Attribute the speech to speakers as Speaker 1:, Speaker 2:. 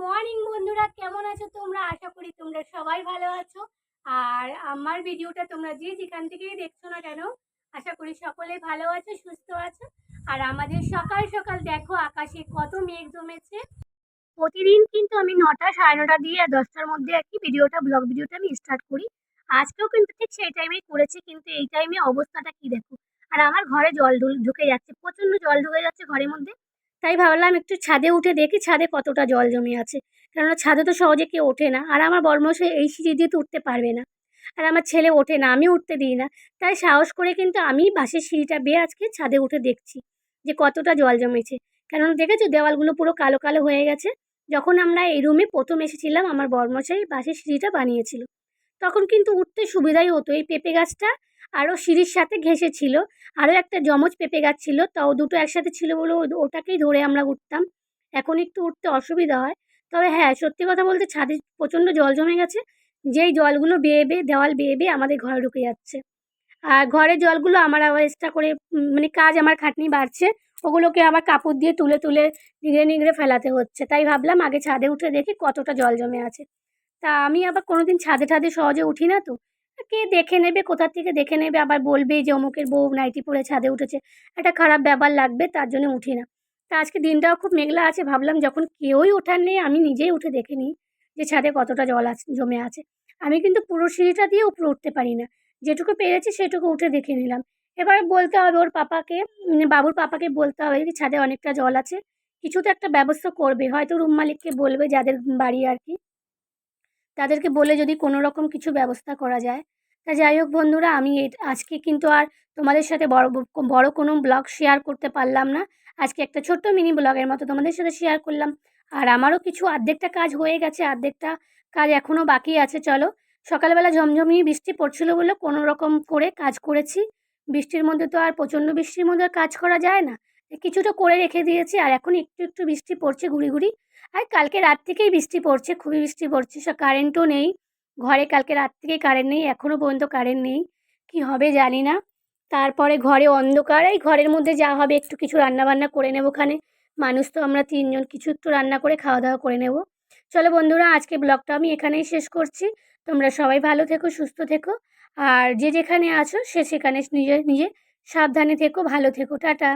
Speaker 1: Morning বন্ধুরা। কেমন আছো তোমরা? আশা করি তোমরা সবাই ভালো আছো। আর আমার ভিডিওটা তোমরা যে যেখান থেকেই দেখছ না কেন, আশা করি সকলেই ভালো আছো, সুস্থ আছো। আর আমাদের সকাল সকাল দেখো, আকাশে কত মেঘ জমেছে। প্রতিদিন কিন্তু আমি নটা সাড়ে নটা দিয়ে আর দশটার মধ্যে আর কি ভিডিওটা ব্লগ ভিডিওটা আমি স্টার্ট করি। আজকেও কিন্তু ঠিক সেই টাইমেই করেছি, কিন্তু এই টাইমে অবস্থাটা কি দেখো? আর আমার ঘরে জল ঢুকে যাচ্ছে, প্রচণ্ড জল ঢুকে যাচ্ছে ঘরের মধ্যে। তাই ভাবলাম একটু ছাদে উঠে দেখি ছাদে কতটা জল জমে আছে। কেননা ছাদে তো সহজে কেউ ওঠে না, আর আমার বর্মশাই এই সিঁড়ি দিয়ে তো উঠতে পারবে না। আর আমার ছেলে ওঠে না আমি উঠতে দিই না। তাই সাহস করে কিন্তু আমি বাসের সিঁড়িটা বেয়ে আজকে ছাদে উঠে দেখছি যে কতটা জল জমেছে। কেননা দেখেছ দেওয়ালগুলো পুরো কালো কালো হয়ে গেছে? যখন আমরা এই রুমে প্রথম এসেছিলাম, আমার বর্মশাই বাসের সিঁড়িটা বানিয়েছিল। তখন কিন্তু উঠতে সুবিধাই হতো, এই পেঁপে গাছটা আরও সিঁড়ির সাথে ঘেঁষে ছিল আরও একটা জমজ পেঁপে গাছ ছিল, তাও দুটো একসাথে ছিল বলে ওটাকেই ধরে আমরা উঠতাম। এখন একটু উঠতে অসুবিধা হয়। তবে হ্যাঁ সত্যি কথা বলতে ছাদে প্রচণ্ড জল জমে গেছে। যেই জলগুলো বেয়ে বেয়ে, দেওয়াল বেয়ে বেয়ে আমাদের ঘরে ঢুকে যাচ্ছে। আর ঘরের জলগুলো আমার আবার এক্সট্রা করে মানে কাজ আমার খাটনি বাড়ছে। ওগুলোকে আবার কাপড় দিয়ে তুলে তুলে নিগড়ে নিগড়ে ফেলাতে হচ্ছে। তাই ভাবলাম আগে ছাদে উঠে দেখি কতটা জল জমে আছে। তা আমি আবার কোনোদিন ছাদে ঠাদে সহজে উঠি না তো? কে দেখে নেবে কোথা থেকে দেখে নেবে, আবার বলবে যে অমুকের বউ নাইটি পরে ছাদে উঠেছে। একটা খারাপ ব্যাপার লাগবে, তার জন্য উঠি না। তা আজকে দিনটাও খুব মেঘলা আছে, ভাবলাম যখন কেউই ওঠার নেই, আমি নিজেই উঠে দেখে নিই যে ছাদে কতটা জল আছে, জমে আছে। আমি কিন্তু পুরো সিঁড়িটা দিয়ে উপরে উঠতে পারি না। যেটুকু পেরেছি সেটুকু উঠে দেখে নিলাম। এবার বলতে হবে ওর পাপাকে মানে বাবুর পাপাকে বলতে হবে যে ছাদে অনেকটা জল আছে, কিছু তো একটা ব্যবস্থা করবে। হয়তো রুম মালিককে বলবে যাদের বাড়ি আর কি। তাদেরকে বলে যদি কোনো রকম কিছু ব্যবস্থা করা যায় তা যাই হোক বন্ধুরা, আমি আজকে কিন্তু আর তোমাদের সাথে বড় বড় কোনো ব্লগ শেয়ার করতে পারলাম না। আজকে একটা ছোট্ট মিনি ব্লগের মতো তোমাদের সাথে শেয়ার করলাম। আর আমারও কিছু অর্ধেকটা কাজ হয়ে গেছে অর্ধেকটা কাজ এখনও বাকি আছে, চলো। সকালবেলা ঝমঝমিয়ে বৃষ্টি পড়ছিল বলে কোনো রকম করে কাজ করেছি। বৃষ্টির মধ্যে তো আর প্রচণ্ড বৃষ্টির মধ্যে কাজ করা যায় না। কিছুটা করে রেখে দিয়েছি, আর এখন একটু একটু বৃষ্টি পড়ছে, ঘুরি ঘুরি। আর কালকে রাত থেকেই বৃষ্টি পড়ছে, খুবই বৃষ্টি পড়ছে কারেন্টও নেই। ঘরে কালকে রাত থেকেই কারেন্ট নেই এখনও পর্যন্ত কারেন্ট নেই, কি হবে জানি না। তারপরে ঘরে অন্ধকার, এই ঘরের মধ্যে যা হবে একটু কিছু রান্না বান্না করে নেব খানে মানুষ তো আমরা তিনজন, কিছু একটু রান্না করে খাওয়া দাওয়া করে নেব। চলো বন্ধুরা আজকে ব্লগটা আমি এখানেই শেষ করছি। তোমরা সবাই ভালো থেকো, সুস্থ থেকো, আর যে যেখানে আছো সে সেখানে নিজে নিজে সাবধানে থেকো, ভালো থেকো, টাটা।